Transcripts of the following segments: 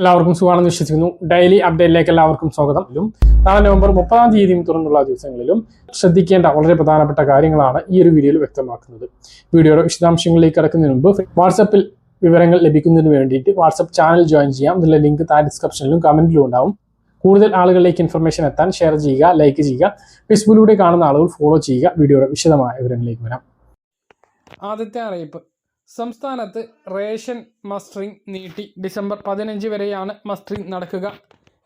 എല്ലാവർക്കും സുഖമാണെന്ന് വിശ്വസിക്കുന്നു. ഡെയിലി അപ്ഡേറ്റിലേക്ക് എല്ലാവർക്കും സ്വാഗതം. നാളെ നവംബർ മുപ്പതാം തീയതിയും തുറന്നുള്ള ദിവസങ്ങളിലും ശ്രദ്ധിക്കേണ്ട വളരെ പ്രധാനപ്പെട്ട കാര്യങ്ങളാണ് ഈ ഒരു വീഡിയോയിൽ വ്യക്തമാക്കുന്നത്. വീഡിയോയുടെ വിശദാംശങ്ങളിലേക്ക് കടക്കുന്നതിന് മുമ്പ് വാട്സപ്പിൽ വിവരങ്ങൾ ലഭിക്കുന്നതിന് വേണ്ടിയിട്ട് വാട്സപ്പ് ചാനൽ ജോയിൻ ചെയ്യാം. ഇതിലെ ലിങ്ക് താഴെ ഡിസ്ക്രിപ്ഷനിലും കമന്റിലും ഉണ്ടാവും. കൂടുതൽ ആളുകളിലേക്ക് ഇൻഫർമേഷൻ എത്താൻ ഷെയർ ചെയ്യുക ലൈക്ക് ചെയ്യുക ഫേസ്ബുക്കിലൂടെ കാണുന്ന ആളുകൾ ഫോളോ ചെയ്യുക. വീഡിയോയുടെ വിശദമായ വിവരങ്ങളിലേക്ക് വരാം. ആദ്യത്തെ അറിയിപ്പ്. സംസ്ഥാനത്ത് റേഷൻ മസ്റ്ററിംഗ് നീട്ടി. ഡിസംബർ പതിനഞ്ച് വരെയാണ് മസ്റ്ററിംഗ് നടക്കുക.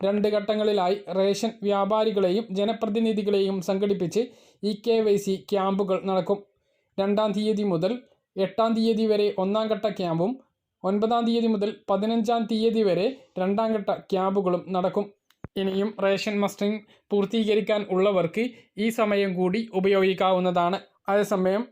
രണ്ട് ഘട്ടങ്ങളിലായി റേഷൻ വ്യാപാരികളെയും ജനപ്രതിനിധികളെയും സംഘടിപ്പിച്ച് ഇ കെ വൈ സി ക്യാമ്പുകൾ നടക്കും. രണ്ടാം തീയതി മുതൽ എട്ടാം തീയതി വരെ ഒന്നാം ഘട്ട ക്യാമ്പും ഒൻപതാം തീയതി മുതൽ പതിനഞ്ചാം തീയതി വരെ രണ്ടാം ഘട്ട ക്യാമ്പുകളും നടക്കും. ഇനിയും റേഷൻ മസ്റ്ററിംഗ് പൂർത്തീകരിക്കാൻ ഉള്ളവർക്ക് ഈ സമയം കൂടി ഉപയോഗിക്കാവുന്നതാണ്. അതേസമയം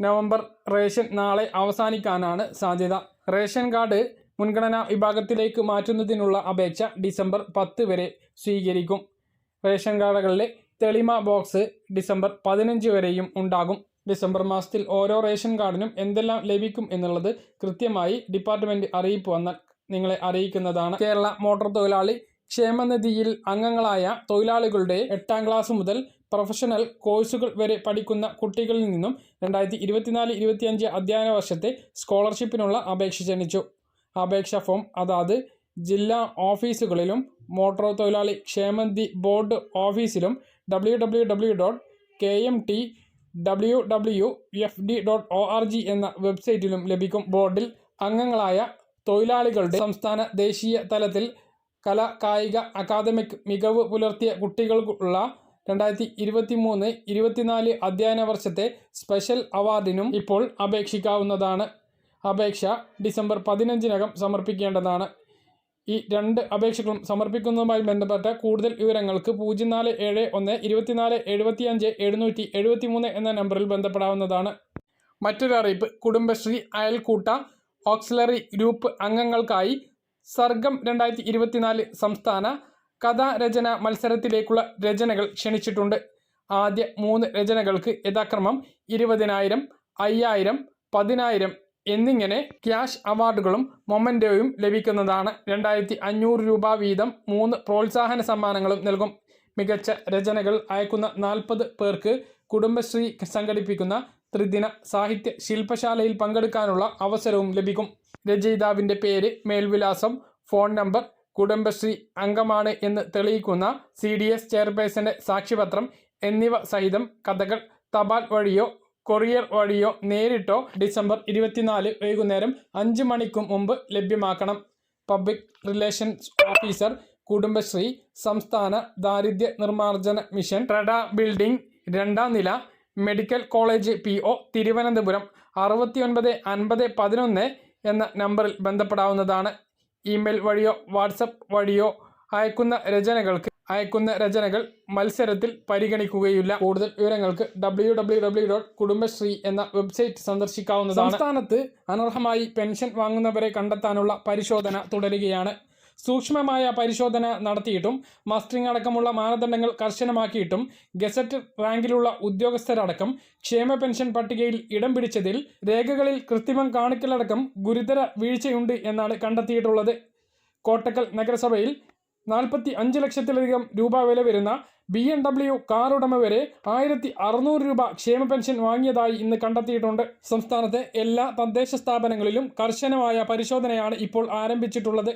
നവംബർ റേഷൻ നാളെ അവസാനിക്കാനാണ് സാധ്യത. റേഷൻ കാർഡ് മുൻഗണനാ വിഭാഗത്തിലേക്ക് മാറ്റുന്നതിനുള്ള അപേക്ഷ ഡിസംബർ പത്ത് വരെ സ്വീകരിക്കും. റേഷൻ കാർഡുകളിലെ തെളിമ ബോക്സ് ഡിസംബർ പതിനഞ്ച് വരെയും ഉണ്ടാകും. ഡിസംബർ മാസത്തിൽ ഓരോ റേഷൻ കാർഡിനും എന്തെല്ലാം ലഭിക്കും എന്നുള്ളത് കൃത്യമായി ഡിപ്പാർട്ട്മെന്റ് അറിയിപ്പ് വന്നാൽ നിങ്ങളെ അറിയിക്കുന്നതാണ്. കേരള മോട്ടോർ തൊഴിലാളി ക്ഷേമനിധിയിൽ അംഗങ്ങളായ തൊഴിലാളികളുടെ എട്ടാം ക്ലാസ് മുതൽ പ്രൊഫഷണൽ കോഴ്സുകൾ വരെ പഠിക്കുന്ന കുട്ടികളിൽ നിന്നും രണ്ടായിരത്തി ഇരുപത്തിനാല് ഇരുപത്തിയഞ്ച് അധ്യയന വർഷത്തെ സ്കോളർഷിപ്പിനുള്ള അപേക്ഷ ക്ഷണിച്ചു. അപേക്ഷാ ഫോം അതാത് ജില്ലാ ഓഫീസുകളിലും മോട്ടോർ തൊഴിലാളി ക്ഷേമനിധി ബോർഡ് ഓഫീസിലും W W W dot K M T W W F D dot O R G എന്ന വെബ്സൈറ്റിലും ലഭിക്കും. ബോർഡിൽ അംഗങ്ങളായ തൊഴിലാളികളുടെ സംസ്ഥാന ദേശീയ തലത്തിൽ കല കായിക അക്കാദമിക് മികവ് പുലർത്തിയ കുട്ടികൾക്കുള്ള രണ്ടായിരത്തി ഇരുപത്തി മൂന്ന് ഇരുപത്തിനാല് അധ്യയന വർഷത്തെ സ്പെഷ്യൽ അവാർഡിനും ഇപ്പോൾ അപേക്ഷിക്കാവുന്നതാണ്. അപേക്ഷ ഡിസംബർ പതിനഞ്ചിനകം സമർപ്പിക്കേണ്ടതാണ്. ഈ രണ്ട് അപേക്ഷകളും സമർപ്പിക്കുന്നതുമായി ബന്ധപ്പെട്ട കൂടുതൽ വിവരങ്ങൾക്ക് പൂജ്യം നാല് ഏഴ് ഒന്ന് ഇരുപത്തിനാല് എഴുപത്തിയഞ്ച് എഴുന്നൂറ്റി എഴുപത്തി മൂന്ന് എന്ന നമ്പറിൽ ബന്ധപ്പെടാവുന്നതാണ്. മറ്റൊരു അറിയിപ്പ്. കുടുംബശ്രീ അയൽക്കൂട്ട ഓക്സിലറി ഗ്രൂപ്പ് അംഗങ്ങൾക്കായി സർഗം രണ്ടായിരത്തി സംസ്ഥാന കഥാരചന മത്സരത്തിലേക്കുള്ള രചനകൾ ക്ഷണിച്ചിട്ടുണ്ട്. ആദ്യ മൂന്ന് രചനകൾക്ക് യഥാക്രമം ഇരുപതിനായിരം അയ്യായിരം പതിനായിരം എന്നിങ്ങനെ ക്യാഷ് അവാർഡുകളും മൊമന്റോയും ലഭിക്കുന്നതാണ്. രണ്ടായിരത്തി അഞ്ഞൂറ് രൂപ വീതം മൂന്ന് പ്രോത്സാഹന സമ്മാനങ്ങളും നൽകും. മികച്ച രചനകൾ അയക്കുന്ന നാൽപ്പത് പേർക്ക് കുടുംബശ്രീ സംഘടിപ്പിക്കുന്ന ത്രിദിന സാഹിത്യ ശില്പശാലയിൽ പങ്കെടുക്കാനുള്ള അവസരവും ലഭിക്കും. രചയിതാവിന്റെ പേര് മേൽവിലാസം ഫോൺ നമ്പർ കുടുംബശ്രീ അംഗമാണ് എന്ന് തെളിയിക്കുന്ന സി ഡി എസ് ചെയർപേഴ്സന്റെ സാക്ഷ്യപത്രം എന്നിവ സഹിതം കഥകൾ തപാൽ വഴിയോ കൊറിയർ വഴിയോ നേരിട്ടോ ഡിസംബർ ഇരുപത്തിനാല് വൈകുന്നേരം അഞ്ച് മണിക്കും മുമ്പ് ലഭ്യമാക്കണം. പബ്ലിക് റിലേഷൻസ് ഓഫീസർ കുടുംബശ്രീ സംസ്ഥാന ദാരിദ്ര്യ നിർമ്മാർജന മിഷൻ ട്രഡ ബിൽഡിംഗ് രണ്ടാം നില medical college P O Thiruvananthapuram അറുപത്തിയൊൻപത് അൻപത് പതിനൊന്ന് എന്ന നമ്പറിൽ ബന്ധപ്പെടാവുന്നതാണ്. ഇമെയിൽ വഴിയോ വാട്സപ്പ് വഴിയോ അയക്കുന്ന രചനകൾക്ക് അയക്കുന്ന രചനകൾ മത്സരത്തിൽ പരിഗണിക്കുകയില്ല. കൂടുതൽ വിവരങ്ങൾക്ക് W W W dot Kudumbashree എന്ന വെബ്സൈറ്റ് സന്ദർശിക്കാവുന്നതാണ്. സംസ്ഥാനത്ത് അനർഹമായി പെൻഷൻ വാങ്ങുന്നവരെ കണ്ടെത്താനുള്ള പരിശോധന തുടരുകയാണ്. സൂക്ഷ്മമായ പരിശോധന നടത്തിയിട്ടും മസ്റ്ററിംഗ് അടക്കമുള്ള മാനദണ്ഡങ്ങൾ കർശനമാക്കിയിട്ടും ഗസറ്റ് റാങ്കിലുള്ള ഉദ്യോഗസ്ഥരടക്കം ക്ഷേമ പെൻഷൻ പട്ടികയിൽ ഇടം പിടിച്ചതിൽ രേഖകളിൽ കൃത്രിമം കാണിക്കലടക്കം ഗുരുതര വീഴ്ചയുണ്ട് എന്നാണ് കണ്ടെത്തിയിട്ടുള്ളത്. കോട്ടക്കൽ നഗരസഭയിൽ നാൽപ്പത്തി അഞ്ച് ലക്ഷത്തിലധികം രൂപ വില വരുന്ന ബി എം ഡബ്ല്യു കാർ ഉടമ വരെ ആയിരത്തി അറുന്നൂറ് രൂപ ക്ഷേമ പെൻഷൻ വാങ്ങിയതായി ഇന്ന് കണ്ടെത്തിയിട്ടുണ്ട്. സംസ്ഥാനത്തെ എല്ലാ തദ്ദേശ സ്ഥാപനങ്ങളിലും കർശനമായ പരിശോധനയാണ് ഇപ്പോൾ ആരംഭിച്ചിട്ടുള്ളത്.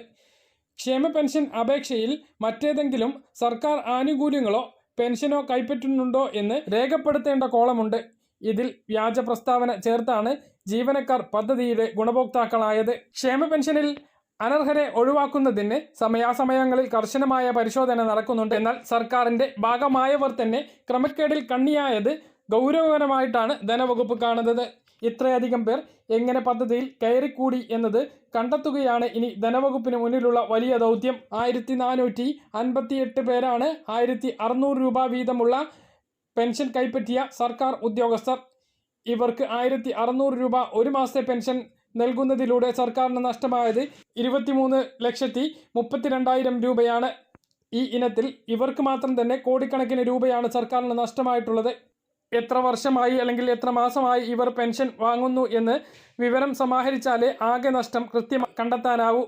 ക്ഷേമ പെൻഷൻ അപേക്ഷയിൽ മറ്റേതെങ്കിലും സർക്കാർ ആനുകൂല്യങ്ങളോ പെൻഷനോ കൈപ്പറ്റുന്നുണ്ടോ എന്ന് രേഖപ്പെടുത്തേണ്ട കോളമുണ്ട്. ഇതിൽ വ്യാജ പ്രസ്താവന ചേർത്താണ് ജീവനക്കാർ പദ്ധതിയുടെ ഗുണഭോക്താക്കളായത്. ക്ഷേമ പെൻഷനിൽ അനർഹരെ ഒഴിവാക്കുന്നതിന് സമയാസമയങ്ങളിൽ കർശനമായ പരിശോധന നടക്കുന്നുണ്ട്. എന്നാൽ സർക്കാരിന്റെ ഭാഗമായവർ തന്നെ ക്രമക്കേടിൽ കണ്ണിയായത് ഗൗരവകരമായിട്ടാണ് ധനവകുപ്പ് കാണുന്നത്. ഇത്രയധികം പേർ എങ്ങനെ പദ്ധതിയിൽ കയറിക്കൂടി എന്നത് കണ്ടെത്തുകയാണ്. ഇനി ധനവകുപ്പിന് മുന്നിലുള്ള വലിയ ദൗത്യം ആയിരത്തി നാനൂറ്റി അൻപത്തിയെട്ട് പേരാണ്. ആയിരത്തി അറുന്നൂറ് രൂപ വീതമുള്ള പെൻഷൻ കൈപ്പറ്റിയ സർക്കാർ ഉദ്യോഗസ്ഥർ. ഇവർക്ക് ആയിരത്തി അറുന്നൂറ് രൂപ ഒരു മാസത്തെ പെൻഷൻ നൽകുന്നതിലൂടെ സർക്കാരിന് നഷ്ടമായത് ഇരുപത്തിമൂന്ന് ലക്ഷത്തി മുപ്പത്തിരണ്ടായിരം രൂപയാണ്. ഈ ഇനത്തിൽ ഇവർക്ക് മാത്രം തന്നെ കോടിക്കണക്കിന് രൂപയാണ് സർക്കാരിന് നഷ്ടമായിട്ടുള്ളത്. എത്ര വർഷമായി അല്ലെങ്കിൽ എത്ര മാസമായി ഇവർ പെൻഷൻ വാങ്ങുന്നു എന്ന് വിവരം സമാഹരിച്ചാലേ ആകെ നഷ്ടം കൃത്യം കണ്ടെത്താനാവൂ.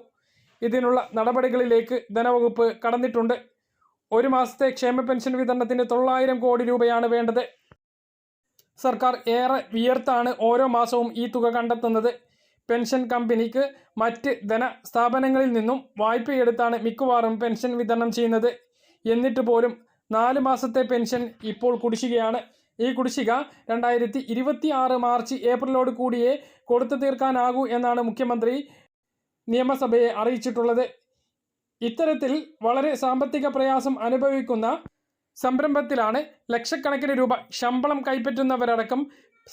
ഇതിനുള്ള നടപടികളിലേക്ക് ധനവകുപ്പ് കടന്നിട്ടുണ്ട്. ഒരു മാസത്തെ ക്ഷേമ പെൻഷൻ വിതരണത്തിന് തൊള്ളായിരം കോടി രൂപയാണ് വേണ്ടത്. സർക്കാർ ഏറെ വിയർത്താണ് ഓരോ മാസവും ഈ തുക കണ്ടെത്തുന്നത്. പെൻഷൻ കമ്പനിക്ക് മറ്റ് ധന സ്ഥാപനങ്ങളിൽ നിന്നും വായ്പയെടുത്താണ് മിക്കവാറും പെൻഷൻ വിതരണം ചെയ്യുന്നത്. എന്നിട്ട് പോലും നാല് മാസത്തെ പെൻഷൻ ഇപ്പോൾ കുടിശ്ശികയാണ്. ഈ കുടിശ്ശിക രണ്ടായിരത്തി ഇരുപത്തി ആറ് മാർച്ച് ഏപ്രിലോട് കൂടിയേ കൊടുത്തു തീർക്കാനാകൂ എന്നാണ് മുഖ്യമന്ത്രി നിയമസഭയെ അറിയിച്ചിട്ടുള്ളത്. ഇത്തരത്തിൽ വളരെ സാമ്പത്തിക പ്രയാസം അനുഭവിക്കുന്ന സംരംഭത്തിലാണ് ലക്ഷക്കണക്കിന് രൂപ ശമ്പളം കൈപ്പറ്റുന്നവരടക്കം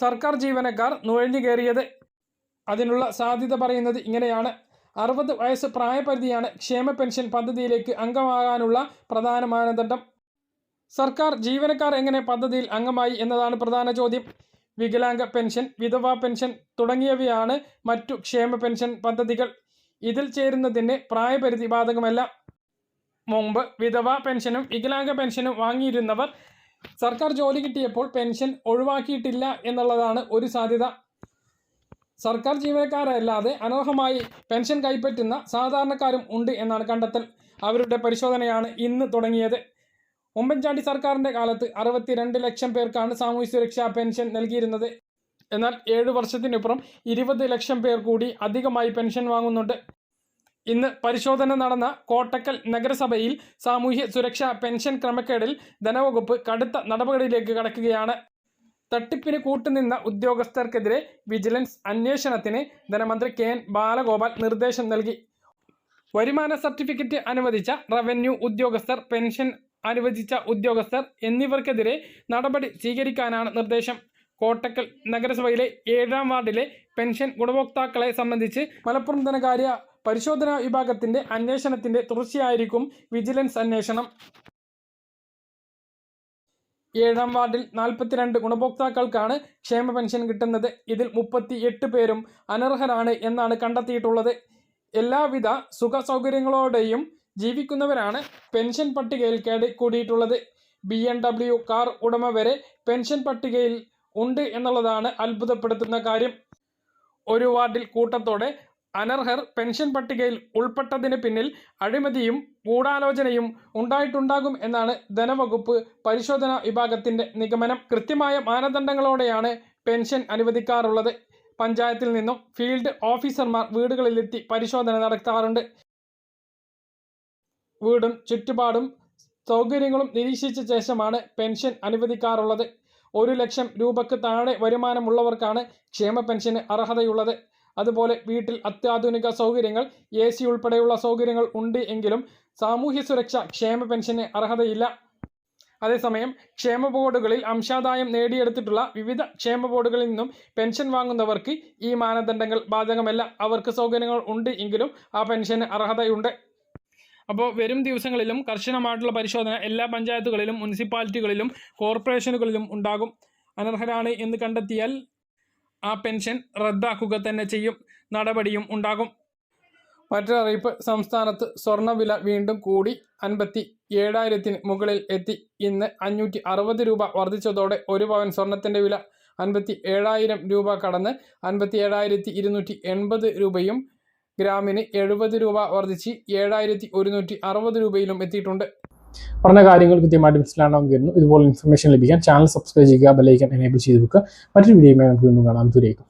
സർക്കാർ ജീവനക്കാർ നുഴഞ്ഞു കയറിയത്. അതിനുള്ള സാധ്യത പറയുന്നത് ഇങ്ങനെയാണ്. അറുപത് വയസ്സ് പ്രായപരിധിയാണ് ക്ഷേമ പെൻഷൻ പദ്ധതിയിലേക്ക് അംഗമാകാനുള്ള പ്രധാന മാനദണ്ഡം. സർക്കാർ ജീവനക്കാർ എങ്ങനെ പദ്ധതിയിൽ അംഗമായി എന്നതാണ് പ്രധാന ചോദ്യം. വികലാംഗ പെൻഷൻ വിധവാ പെൻഷൻ തുടങ്ങിയവയാണ് മറ്റു ക്ഷേമ പെൻഷൻ പദ്ധതികൾ. ഇതിൽ ചേരുന്നതിന് പ്രായപരിധി ബാധകമല്ല. മുമ്പ് വിധവാ പെൻഷനും വികലാംഗ പെൻഷനും വാങ്ങിയിരുന്നവർ സർക്കാർ ജോലി കിട്ടിയപ്പോൾ പെൻഷൻ ഒഴിവാക്കിയിട്ടില്ല എന്നുള്ളതാണ് ഒരു സാധ്യത. സർക്കാർ ജീവനക്കാരല്ലാതെ അനർഹമായി പെൻഷൻ കൈപ്പറ്റുന്ന സാധാരണക്കാരും ഉണ്ട് എന്നാണ് കണ്ടെത്തൽ. അവരുടെ പരിശോധനയാണ് ഇന്ന് തുടങ്ങിയത്. ഉമ്മൻചാണ്ടി സർക്കാരിന്റെ കാലത്ത് അറുപത്തിരണ്ട് ലക്ഷം പേർക്കാണ് സാമൂഹ്യ സുരക്ഷാ പെൻഷൻ നൽകിയിരുന്നത്. എന്നാൽ ഏഴ് വർഷത്തിനപ്പുറം ഇരുപത് ലക്ഷം പേർ കൂടി അധികമായി പെൻഷൻ വാങ്ങുന്നുണ്ട്. ഇന്ന് പരിശോധന നടന്ന കോട്ടക്കൽ നഗരസഭയിൽ സാമൂഹ്യ സുരക്ഷാ പെൻഷൻ ക്രമക്കേടിൽ ധനവകുപ്പ് കടുത്ത നടപടിയിലേക്ക് കടക്കുകയാണ്. തട്ടിപ്പിന് കൂട്ടുനിന്ന ഉദ്യോഗസ്ഥർക്കെതിരെ വിജിലൻസ് അന്വേഷണത്തിന് ധനമന്ത്രി കെ എൻ ബാലഗോപാൽ നിർദ്ദേശം നൽകി. വരുമാന സർട്ടിഫിക്കറ്റ് അനുവദിച്ച റവന്യൂ ഉദ്യോഗസ്ഥർ പെൻഷൻ അനുവദിച്ച ഉദ്യോഗസ്ഥർ എന്നിവർക്കെതിരെ നടപടി സ്വീകരിക്കാനാണ് നിർദ്ദേശം. കോട്ടക്കൽ നഗരസഭയിലെ ഏഴാം വാർഡിലെ പെൻഷൻ ഗുണഭോക്താക്കളെ സംബന്ധിച്ച് മലപ്പുറം ധനകാര്യ പരിശോധനാ വിഭാഗത്തിന്റെ അന്വേഷണത്തിന്റെ തുടർച്ചയായിരിക്കും വിജിലൻസ് അന്വേഷണം. ഏഴാം വാർഡിൽ നാൽപ്പത്തിരണ്ട് ഗുണഭോക്താക്കൾക്കാണ് ക്ഷേമ പെൻഷൻ കിട്ടുന്നത്. ഇതിൽ മുപ്പത്തി എട്ട് പേരും അനർഹരാണ് എന്നാണ് കണ്ടെത്തിയിട്ടുള്ളത്. എല്ലാവിധ സുഖ സൗകര്യങ്ങളോടെയും ജീവിക്കുന്നവരാണ് പെൻഷൻ പട്ടികയിൽ കേടി കൂടിയിട്ടുള്ളത്. ബി എം ഡബ്ല്യു കാർ ഉടമ വരെ പെൻഷൻ പട്ടികയിൽ ഉണ്ട് എന്നുള്ളതാണ് അത്ഭുതപ്പെടുത്തുന്ന കാര്യം. ഒരു വാർഡിൽ കൂട്ടത്തോടെ അനർഹർ പെൻഷൻ പട്ടികയിൽ ഉൾപ്പെട്ടതിന് പിന്നിൽ അഴിമതിയും ഗൂഢാലോചനയും ഉണ്ടായിട്ടുണ്ടാകും എന്നാണ് ധനവകുപ്പ് പരിശോധനാ വിഭാഗത്തിന്റെ നിഗമനം. കൃത്യമായ മാനദണ്ഡങ്ങളോടെയാണ് പെൻഷൻ അനുവദിക്കാറുള്ളത്. പഞ്ചായത്തിൽ നിന്നും ഫീൽഡ് ഓഫീസർമാർ വീടുകളിലെത്തി പരിശോധന നടത്താറുണ്ട്. വീടും ചുറ്റുപാടും സൗകര്യങ്ങളും നിരീക്ഷിച്ച ശേഷമാണ് പെൻഷൻ അനുവദിക്കാറുള്ളത്. ഒരു ലക്ഷം രൂപക്ക് താഴെ വരുമാനമുള്ളവർക്കാണ് ക്ഷേമ പെൻഷന് അർഹതയുള്ളത്. അതുപോലെ വീട്ടിൽ അത്യാധുനിക സൗകര്യങ്ങൾ എ സി ഉൾപ്പെടെയുള്ള സൗകര്യങ്ങൾ ഉണ്ട് എങ്കിലും സാമൂഹ്യ സുരക്ഷ ക്ഷേമ പെൻഷന് അർഹതയില്ല. അതേസമയം ക്ഷേമ ബോർഡുകളിൽ അംശാദായം നേടിയെടുത്തിട്ടുള്ള വിവിധ ക്ഷേമ ബോർഡുകളിൽ നിന്നും പെൻഷൻ വാങ്ങുന്നവർക്ക് ഈ മാനദണ്ഡങ്ങൾ ബാധകമല്ല. അവർക്ക് സൗകര്യങ്ങൾ ഉണ്ട് എങ്കിലും ആ പെൻഷന് അർഹതയുണ്ട്. അപ്പോൾ വരും ദിവസങ്ങളിലും കർശനമായിട്ടുള്ള പരിശോധന എല്ലാ പഞ്ചായത്തുകളിലും മുനിസിപ്പാലിറ്റികളിലും കോർപ്പറേഷനുകളിലും ഉണ്ടാകും. അനർഹരാണ് എന്ന് കണ്ടെത്തിയാൽ ആ പെൻഷൻ റദ്ദാക്കുക തന്നെ ചെയ്യും. നടപടിയും ഉണ്ടാകും. മറ്റൊരറിയിപ്പ് സംസ്ഥാനത്ത് സ്വർണവില വീണ്ടും കൂടി അൻപത്തി ഏഴായിരത്തിന് മുകളിൽ എത്തി. ഇന്ന് അഞ്ഞൂറ്റി അറുപത് രൂപ വർദ്ധിച്ചതോടെ ഒരു പവൻ സ്വർണത്തിന്റെ വില അൻപത്തി ഏഴായിരം രൂപ കടന്ന് അൻപത്തി ഏഴായിരത്തി ഇരുന്നൂറ്റി എൺപത് രൂപയും ഗ്രാമിന് എഴുപത് രൂപ വർദ്ധിച്ച് ഏഴായിരത്തി ഒരുന്നൂറ്റി അറുപത് രൂപയിലും എത്തിയിട്ടുണ്ട്. പറഞ്ഞ കാര്യങ്ങൾ കൃത്യമായിട്ട് മനസ്സിലാണെങ്കിൽ ഇതുപോലെ ഇൻഫർമേഷൻ ലഭിക്കാൻ ചാനൽ സബ്സ്ക്രൈബ് ചെയ്യുക ബെലൈക്കൻ എനേബിൾ ചെയ്ത് വെക്കുക. മറ്റൊരു വീഡിയോയുമായി നമുക്ക് വീണ്ടും ദൂരേക്കും